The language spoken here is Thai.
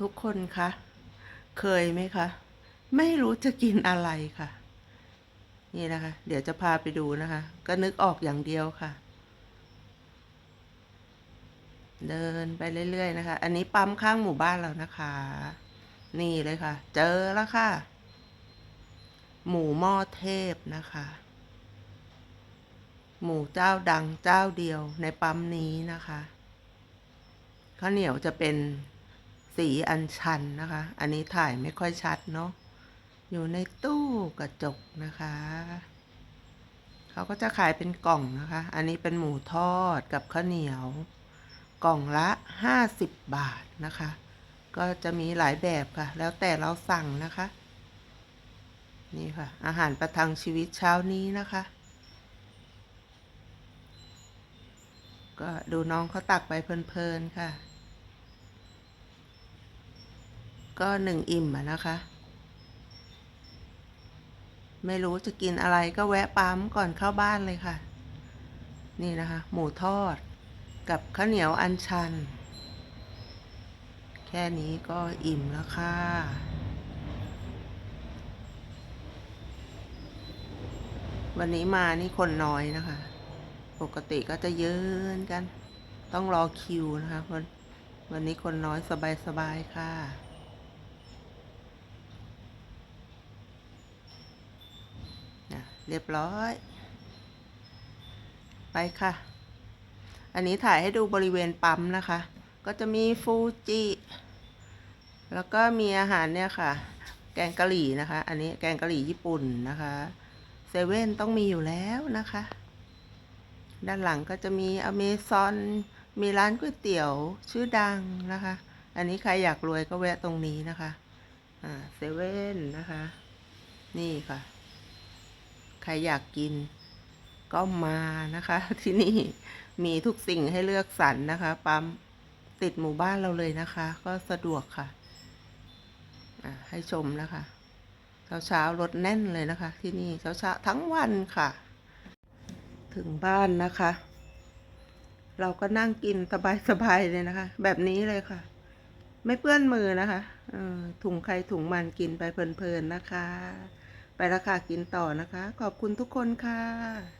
ทุกคนคะเคยไหมคะ ไม่รู้จะกินอะไรค่ะ นี่นะคะ เดี๋ยวจะพาไปดูนะคะ ก็นึกออกอย่างเดียวค่ะ เดินไปเรื่อยๆนะคะ อันนี้ปั๊มข้างหมู่บ้านเรานะคะ นี่เลยค่ะ เจอแล้วค่ะ หมูหม้อเทพนะคะ หมูเจ้าดังเจ้าเดียวในปั๊มนี้นะคะข้าวเหนียวจะเป็น สีอัญชันนะคะ อันนี้ถ่ายไม่ค่อยชัดเนาะ อยู่ในตู้กระจกนะคะ เขาก็จะขายเป็นกล่องนะคะ อันนี้เป็นหมูทอดกับข้าวเหนียว กล่องละ 50 บาทนะคะ ก็จะมีหลายแบบค่ะ แล้วแต่เราสั่งนะคะ นี่ค่ะ อาหารประทังชีวิตเช้านี้นะคะ ก็ดูน้องเขาตักไปเพลินๆค่ะ ก็หนึ่งอิ่มอะนะคะ ไม่รู้จะกินอะไรก็แวะปั๊มก่อนเข้าบ้านเลยค่ะ นี่นะคะ หมูทอดกับข้าวเหนียวอันชัน แค่นี้ก็อิ่มแล้วค่ะวันนี้มานี่คนน้อยนะคะ ปกติก็จะยืนกัน ต้องรอคิวนะคะวันวันนี้คนน้อยสบาย ๆ ค่ะ นะ เรียบร้อย ไปค่ะ อันนี้ถ่ายให้ดูบริเวณปั๊มนะคะ ก็จะมีฟูจิ แล้วก็มีอาหารเนี่ยค่ะ แกงกะหรี่นะคะ อันนี้แกงกะหรี่ญี่ปุ่นนะคะเซเว่นต้องมีอยู่แล้วนะคะ ด้านหลังก็จะมีอเมซอนมีร้านก๋วยเตี๋ยวชื่อดังนะคะ อันนี้ใครอยากรวยก็แวะตรงนี้นะคะ อ่า เซเว่นนะคะ นี่ค่ะ ใครอยากกินก็มานะคะ ที่นี่มีทุกสิ่งให้เลือกสรรนะคะ ปั๊มติดหมู่บ้านเราเลยนะคะ ก็สะดวกค่ะ ให้ชมนะคะ เช้าเช้ารถแน่นเลยนะคะ ที่นี่เช้าเช้าทั้งวันค่ะ ถึงบ้านนะคะ เราก็นั่งกินสบายๆเลยนะคะ แบบนี้เลยค่ะ ไม่เปื้อนมือนะคะถุงใครถุงมันกินไปเพลินๆนะคะ ไปราคากินต่อนะคะ ขอบคุณทุกคนค่ะ